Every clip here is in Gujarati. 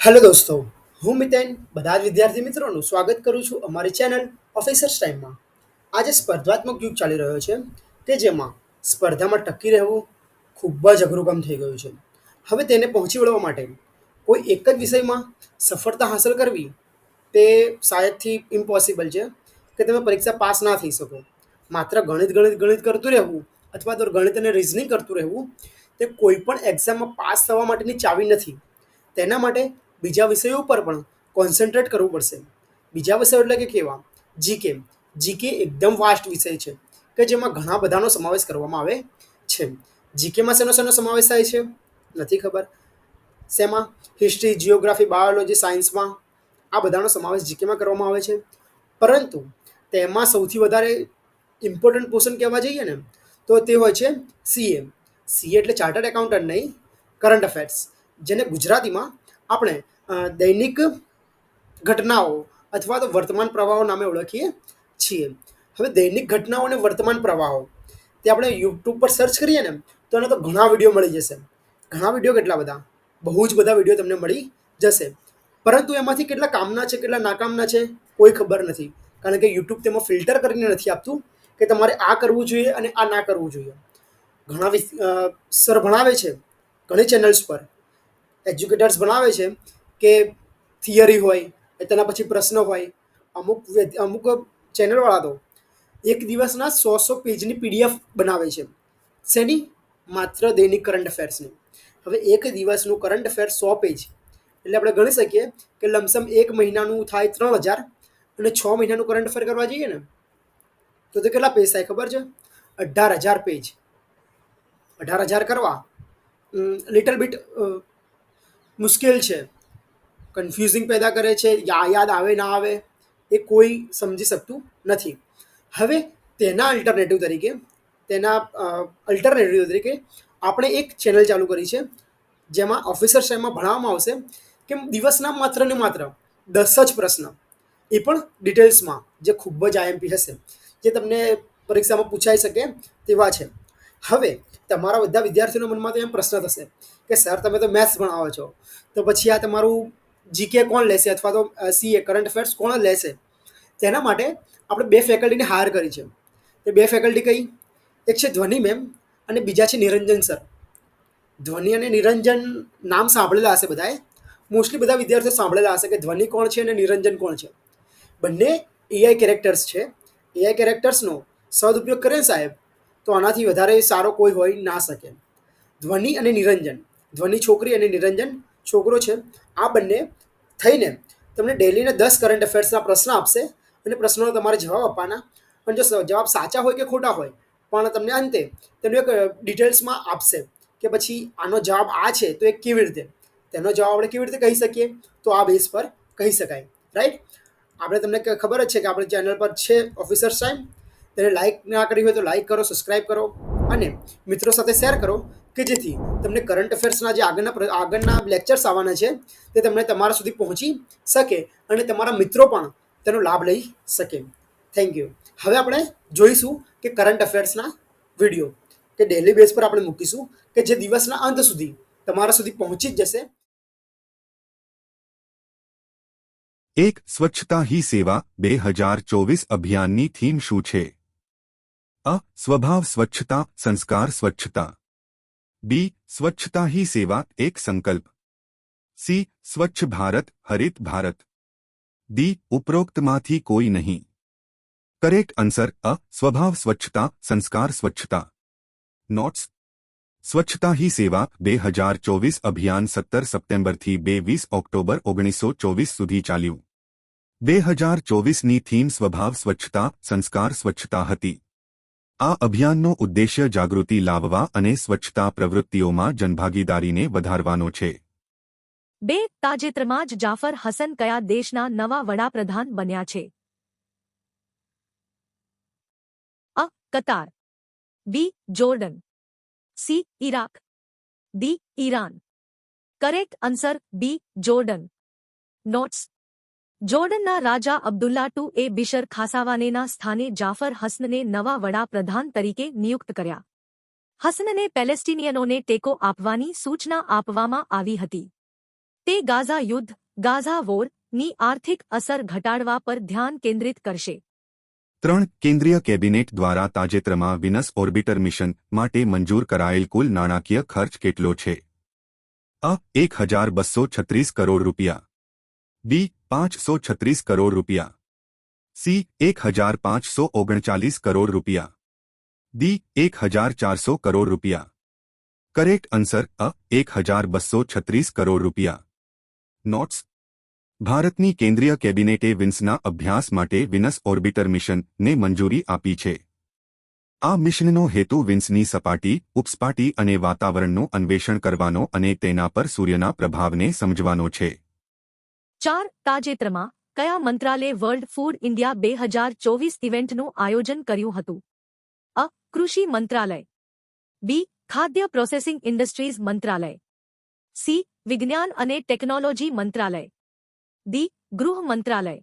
હેલો દોસ્તો, હું મિતેન, બધા જ વિદ્યાર્થી મિત્રોનું સ્વાગત કરું છું અમારી ચેનલ ઓફિસર્સ ટાઈમમાં આજે સ્પર્ધાત્મક યુગ ચાલી રહ્યો છે કે જેમાં સ્પર્ધામાં ટકી રહેવું ખૂબ જ અઘરું કામ થઈ ગયું છે. હવે તેને પહોંચી વળવા માટે કોઈ એક જ વિષયમાં સફળતા હાંસલ કરવી તે શાયદથી ઇમ્પોસિબલ છે કે તમે પરીક્ષા પાસ ના થઈ શકો. માત્ર ગણિત ગણિત ગણિત કરતું રહેવું અથવા તો ગણિત અને રિઝનિંગ કરતું રહેવું તે કોઈ પણ એક્ઝામમાં પાસ થવા માટેની ચાવી નથી. તેના માટે બીજા વિષયો ઉપર પણ કોન્સન્ટ્રેટ કરવું પડશે. બીજા વિષયો એટલે કે કેવા? જીકે જીકે એકદમ વાસ્ટ વિષય છે કે જેમાં ઘણા બધાનો સમાવેશ કરવામાં આવે છે. જીકેમાં શેનો શેનો સમાવેશ થાય છે? નથી ખબર. શેમાં? હિસ્ટ્રી જિયોગ્રાફી બાયોલોજી સાયન્સમાં આ બધાનો સમાવેશ જીકેમાં કરવામાં આવે છે. પરંતુ તેમાં સૌથી વધારે ઇમ્પોર્ટન્ટ પોર્શન કહેવા જઈએ ને, તો તે હોય છે સીએ સીએ એટલે ચાર્ટર્ડ એકાઉન્ટન્ટ નહીં કરંટ અફેર્સ જેને ગુજરાતીમાં આપણે દૈનિક ઘટનાઓ અથવા તો વર્તમાન પ્રવાહો નામે ઓળખીએ છીએ. હવે દૈનિક ઘટનાઓ અને વર્તમાન પ્રવાહો, તે આપણે યુટ્યુબ પર સર્ચ કરીએ ને, તો એના તો ઘણા વીડિયો મળી જશે. ઘણા વીડિયો કેટલા બધા? બહુ જ બધા વીડિયો તમને મળી જશે. પરંતુ એમાંથી કેટલા કામના છે, કેટલા નાકામના છે, કોઈ ખબર નથી. કારણ કે યુટ્યુબ તેમાં ફિલ્ટર કરીને નથી આપતું કે તમારે આ કરવું જોઈએ અને આ ના કરવું જોઈએ. ઘણા સર ભણાવે છે ઘણી ચેનલ્સ પર. એજ્યુકેટર્સ ભણાવે છે કે થિયરી હોય તેના પછી પ્રશ્ન હોય, અમુક અમુક ચેનલવાળા તો એક દિવસના સો સો પેજની પીડીએફ બનાવે છે. શેની? માત્ર દૈનિક કરંટ અફેર્સની. હવે એક દિવસનું કરંટ અફેર સો પેજ. એટલે આપણે ગણી શકીએ કે લમસમ એક મહિનાનું થાય ત્રણ હજાર અને છ મહિનાનું કરંટ અફેર કરવા જઈએ ને, તો તે કેટલા પેજ થાય ખબર છે? અઢાર હજાર પેજ. અઢાર હજાર કરવા. લિટલ બીટ મુશ્કેલ છે. કન્ફ્યુઝિંગ પેદા કરે છે, યા યાદ આવે, ના આવે, એ કોઈ સમજી શકતું નથી. હવે તેના અલ્ટરનેટિવ તરીકે, તેના અલ્ટરનેટિવ તરીકે આપણે એક ચેનલ ચાલુ કરી છે, જેમાં ઓફિસર સાહેબમાં ભણાવવામાં આવશે, કે દિવસના માત્ર ને માત્ર દસ જ પ્રશ્ન. એ પણ ડિટેલ્સમાં જે ખૂબ જ આઈએમપી હશે. જે તમને પરીક્ષામાં પૂછાઈ શકે તેવા છે. હવે તમારા બધા વિદ્યાર્થીઓના મનમાં તો એમ પ્રશ્ન થશે કે, સર, તમે તો મેથ્સ ભણાવો છો. તો પછી આ તમારું જીકે કોણ લેશે અથવા તો સીએ કરંટ અફેર્સ કોણ લેશે? તેના માટે આપણે બે ફેકલ્ટીને હાયર કરી છે. તે બે ફેકલ્ટી કઈ? એક છે ધ્વનિ મેમ અને બીજા છે નિરંજન સર ધ્વનિ અને નિરંજન નામ સાંભળેલા હશે બધાએ? મોસ્ટલી બધા વિદ્યાર્થીઓ સાંભળેલા હશે કે ધ્વનિ કોણ છે અને નિરંજન કોણ છે. બંને એઆઈ કેરેક્ટર્સ છે. એઆઈ કેરેક્ટર્સનો સદુપયોગ કરે સાહેબ? તો આનાથી વધારે સારો કોઈ હોઈ ના શકે. ધ્વનિ અને નિરંજન. ધ્વનિ છોકરી અને નિરંજન છોકરો છે. આ બંને થઈને તમને ડેલીના દસ કરંટ અફેર્સના પ્રશ્ન આપશે અને પ્રશ્નોનો તમારે જવાબ આપવાના. અને જો જવાબ સાચા હોય કે ખોટા હોય, પણ તમને અંતે તેનું એક ડિટેલ્સમાં આપશે કે પછી આનો જવાબ આ છે તો એ કેવી રીતે? તેનો જવાબ આપણે કેવી રીતે કહી શકીએ? તો આ બેઝ પર કહી શકાય. રાઈટ આપણે તમને ખબર જ છે કે આપણે ચેનલ પર છે ઓફિસર્સ ટાઈમ તેને લાઈક ના કરી હોય તો લાઈક કરો સબસ્ક્રાઈબ કરો અને મિત્રો સાથે શેર કરો કે જેથી તમને કરંટ અફેર્સના જે આગળના આગળના લેક્ચર્સ આવવાના છે, તે તમને તમારા સુધી પહોંચી શકે અને તમારા મિત્રો પણ તેનો લાભ લઈ શકે. થેન્ક યુ હવે આપણે જોઈશું કે કરંટ અફેર્સના વીડિયો કે ડેલી બેઝ પર આપણે મૂકીશું કે જે દિવસના અંત સુધી તમારા સુધી પહોંચી જ જશે. એક સ્વચ્છતા હી સેવા બે હજાર ચોવીસ અભિયાનની થીમ શું છે? અ સ્વભાવ સ્વચ્છતા સંસ્કાર સ્વચ્છતા બી સ્વચ્છતા હી સેવા એક સંકલ્પ સી સ્વચ્છ ભારત હરિત ભારત ડી ઉપરોક્તમાંથી કોઈ નહીં કરેક્ટ આન્સર અ સ્વભાવ સ્વચ્છતા સંસ્કાર સ્વચ્છતા નોટ્સ સ્વચ્છતા હી સેવા બે હજાર ચોવીસ અભિયાન સત્તર સપ્ટેમ્બરથી બે વીસ ઓક્ટોબર ઓગણીસો ચોવીસ સુધી ચાલ્યું બે હજાર ચોવીસની થીમ સ્વભાવ સ્વચ્છતા સંસ્કાર સ્વચ્છતા હતી આ અભિયાનનો ઉદ્દેશ્ય જાગૃતિ લાવવા અને સ્વચ્છતા પ્રવૃત્તિઓમાં જનભાગીદારીને વધારવાનો છે. બે, તાજેતરમાં જ જાફર હસન કયા દેશના નવા વડાપ્રધાન બન્યા છે? અ, Qatar. B, Jordan. C, Iraq. D, Iran. Correct answer B, Jordan. Notes જોર્ડનના રાજા અબ્દુલ્લા ટુ એ બિશર ખાસાવાનેના સ્થાને જાફર હસનને નવા વડાપ્રધાન તરીકે નિયુક્ત કર્યા. હસનને પેલેસ્ટિનિયનોને ટેકો આપવાની સૂચના આપવામાં આવી હતી. તે ગાઝા યુદ્ધ, ગાઝા વોરની આર્થિક અસર ઘટાડવા પર ધ્યાન કેન્દ્રિત કરશે. ત્રણ કેન્દ્રીય કેબિનેટ દ્વારા તાજેતરમાં વિનસ ઓર્બિટર મિશન માટે મંજૂર કરાયેલ કુલ નાણાકીય ખર્ચ કેટલો છે? અ, એક હજાર બસો છત્રીસ કરોડ રૂપિયા. બી પાંચસો છત્રીસ કરોડ રૂપિયા સી એક હજાર પાંચસો ઓગણચાલીસ કરોડ રૂપિયા ડી એક હજાર ચારસો કરોડ રૂપિયા કરેક્ટ આન્સર અ એક હજાર બસો છત્રીસ કરોડ રૂપિયા નોટ્સ ભારતની કેન્દ્રીય કેબિનેટે વિન્સના અભ્યાસ માટે વિનસ ઓર્બિટર મિશનને મંજૂરી આપી છે આ મિશનનો હેતુ વિન્સની સપાટી ઉપસપાટી અને વાતાવરણનું અન્વેષણ કરવાનો અને તેના પર સૂર્યના પ્રભાવને સમજવાનો છે ચાર તાજેતરમાં કયા મંત્રાલયે વર્લ્ડ ફૂડ ઇન્ડિયા બે હજાર ચોવીસ ઇવેન્ટનું આયોજન કર્યું હતું? અ. કૃષિ મંત્રાલય. બી. ખાદ્ય પ્રોસેસિંગ ઇન્ડસ્ટ્રીઝ મંત્રાલય. સી. વિજ્ઞાન અને ટેકનોલોજી મંત્રાલય. ડી. ગૃહ મંત્રાલય.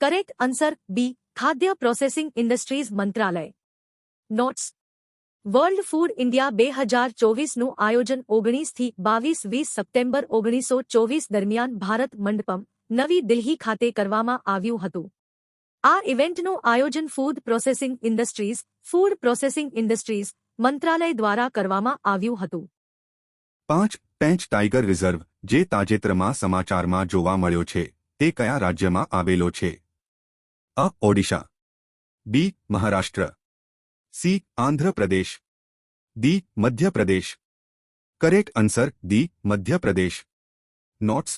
Correct answer B. ખાદ્ય પ્રોસેસિંગ ઇન્ડસ્ટ્રીઝ મંત્રાલય. નોટ્સ વર્લ્ડ ફૂડ ઇન્ડિયા બે હજાર ચોવીસનું આયોજન ઓગણીસથી બાવીસ વીસ સપ્ટેમ્બર ઓગણીસો ચોવીસ દરમિયાન ભારત મંડપમ નવી દિલ્હી ખાતે કરવામાં આવ્યું હતું. આ ઇવેન્ટનું આયોજન food processing industries, food processing industries મંત્રાલય દ્વારા કરવામાં આવ્યું હતું. પાંચ પેંચ ટાઇગર રિઝર્વ, જે તાજેતરમાં સમાચારમાં જોવા મળ્યો છે, તે કયા રાજ્યમાં આવેલો છે? અ, Odisha. B, Maharashtra. C Andhra Pradesh D Madhya Pradesh correct answer D Madhya Pradesh notes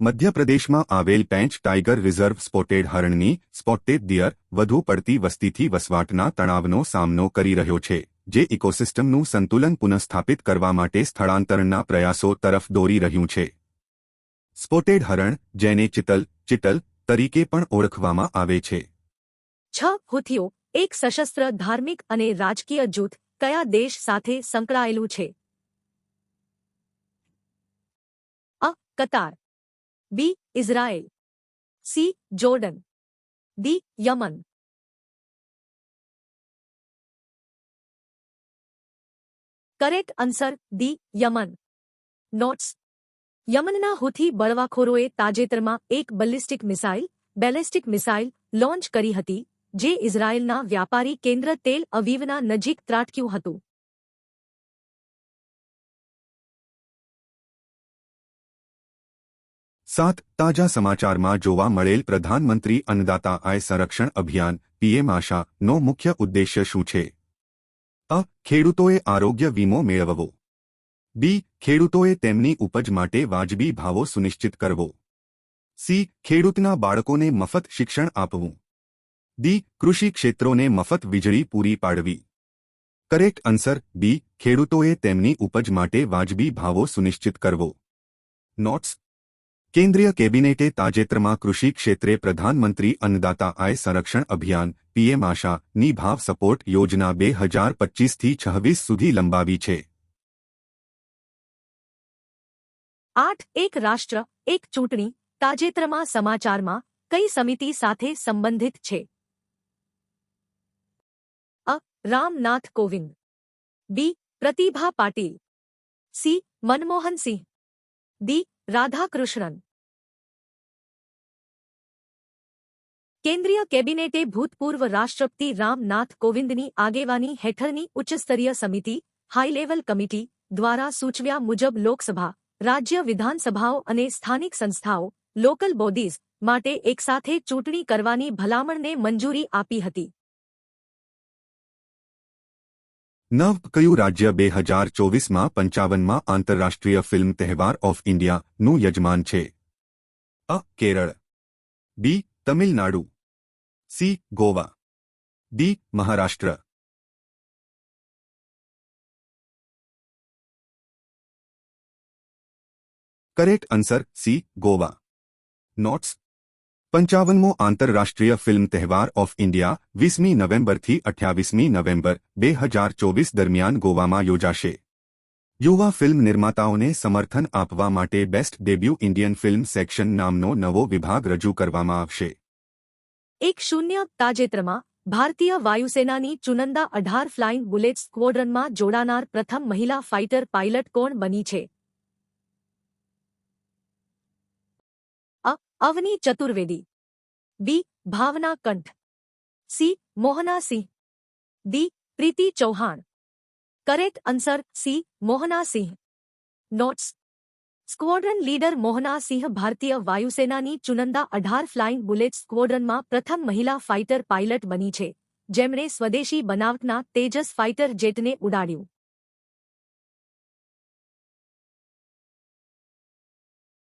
મધ્યપ્રદેશમાં આવેલ પેંચ ટાઇગર રિઝર્વ સ્પોટેડ હરણની સ્પોટેડ દિયર વધુ પડતી વસ્તીથી વસવાટના તણાવનો સામનો કરી રહ્યો છે જે ઇકોસિસ્ટમનું સંતુલન પુનઃસ્થાપિત કરવા માટે સ્થળાંતરણના પ્રયાસો તરફ દોરી રહ્યું છે સ્પોટેડ હરણ જેને ચિતલ ચિટલ તરીકે પણ ઓળખવામાં આવે છે છ હુથીઓ એક સશસ્ત્ર ધાર્મિક અને રાજકીય જૂથ કયા દેશ સાથે સંકળાયેલું છે? અ. Qatar. B. Israel. C. Jordan. D. Yemen. Correct answer D. Yemen. Notes. યમનના Houthi બળવાખોરોએ તાજેતરમાં એક ballistic missile, ballistic missile launch કરી હતી. જે ઇઝરાયેલના વ્યાપારી કેન્દ્ર તેલ અવીવના નજીક ત્રાટક્યું હતું. સાત તાજા સમાચારમાં જોવા મળેલ પ્રધાનમંત્રી અન્નદાતા આય સંરક્ષણ અભિયાન, પીએમ આશાનો મુખ્ય ઉદ્દેશ્ય શું છે? અ. ખેડૂતોએ આરોગ્ય વીમો મેળવવો. બી. ખેડૂતોએ તેમની ઉપજ માટે વાજબી ભાવો સુનિશ્ચિત કરવો. સી. ખેડૂતના બાળકોને મફત શિક્ષણ આપવું. ડી કૃષિ ક્ષેત્રોને મફત વીજળી પૂરી પાડવી. કરેક્ટ આન્સર, બી, ખેડૂતોએ તેમની ઉપજ માટે વાજબી ભાવો સુનિશ્ચિત કરવો. નોટ્સ. કેન્દ્રીય કેબિનેટે તાજેતરમાં કૃષિ ક્ષેત્રે પ્રધાનમંત્રી અન્નદાતા આય સંરક્ષણ અભિયાન, પીએમ આશાની ભાવ સપોર્ટ યોજના બે હજાર પચીસથી છવ્વીસ સુધી લંબાવી છે. આઠ, એક રાષ્ટ્ર, એક ચૂંટણી, તાજેતરમાં સમાચારમાં કઈ સમિતિ સાથે સંબંધિત છે? A Ramnath Kovind B Pratibha Patil C Manmohan Singh D Radhakrishnan કેન્દ્રીય કેબિનેટે ભૂતપૂર્વ રાષ્ટ્રપતિ રામનાથ કોવિંદની આગેવાની હેઠળની ઉચ્ચસ્તરીય સમિતિ હાઈ લેવલ કમિટી દ્વારા સૂચવ્યા મુજબ લોકસભા રાજ્ય વિધાનસભાઓ અને સ્થાનિક સંસ્થાઓ લોકલ બોડીઝ માટે એકસાથે ચૂંટણી કરવાની ભલામણને મંજૂરી આપી હતી નવ કયું રાજ્ય બે હજાર ચોવીસમાં પંચાવનમાં આંતરરાષ્ટ્રીય ફિલ્મ તહેવાર ઓફ ઇન્ડિયાનું યજમાન છે? અ, Kerala. B, Tamil Nadu. C, Goa. D, Maharashtra. Correct answer C, Goa. Notes પંચાવનમો આંતરરાષ્ટ્રીય ફિલ્મ તહેવાર ઓફ ઇન્ડિયા વીસમી નવેમ્બરથી અઠ્યાવીસમી નવેમ્બર બે હજાર ચોવીસ દરમિયાન ગોવામાં યોજાશે. યુવા ફિલ્મ નિર્માતાઓને સમર્થન આપવા માટે best debut Indian film section નામનો નવો વિભાગ રજૂ કરવામાં આવશે. એક શૂન્ય તાજેતરમાં ભારતીય વાયુસેનાની ચુનંદા અઢાર ફ્લાઇંગ બુલેટ સ્ક્વોડ્રનમાં જોડાનાર પ્રથમ મહિલા ફાઇટર પાયલટ કોણ બની છે? Avani Chaturvedi. B, Bhavana Kanth. C, Mohana Singh. D, Preeti Chauhan. Correct answer C, Mohana Singh. Notes. Squadron leader Mohana Singh ભારતીય વાયુસેનાની ચુનંદા અઢાર ફ્લાઇંગ બુલેટ સ્ક્વોડ્રનમાં પ્રથમ મહિલા ફાઇટર પાયલટ બની છે, જેમણે સ્વદેશી બનાવટના તેજસ ફાઇટર જેટને ઉડાડ્યું.